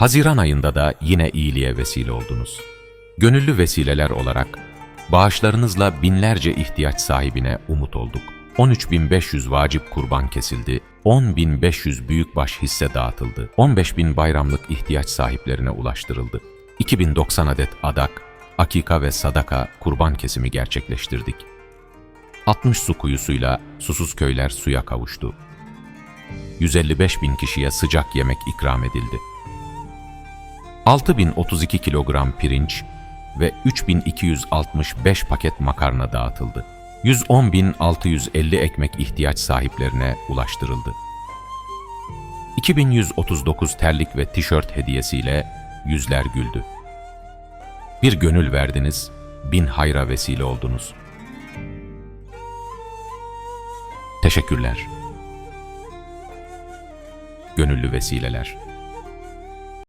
Haziran ayında da yine iyiliğe vesile oldunuz. Gönüllü vesileler olarak bağışlarınızla binlerce ihtiyaç sahibine umut olduk. 13.500 vacip kurban kesildi, 10.500 büyükbaş hisse dağıtıldı, 15.000 bayramlık ihtiyaç sahiplerine ulaştırıldı. 2090 adet adak, akika ve sadaka kurban kesimi gerçekleştirdik. 60 su kuyusuyla susuz köyler suya kavuştu. 155 bin kişiye sıcak yemek ikram edildi. 6032 kilogram pirinç ve 3265 paket makarna dağıtıldı. 110.650 ekmek ihtiyaç sahiplerine ulaştırıldı. 2139 terlik ve tişört hediyesiyle yüzler güldü. Bir gönül verdiniz, bin hayra vesile oldunuz. Teşekkürler. Gönüllü vesileler.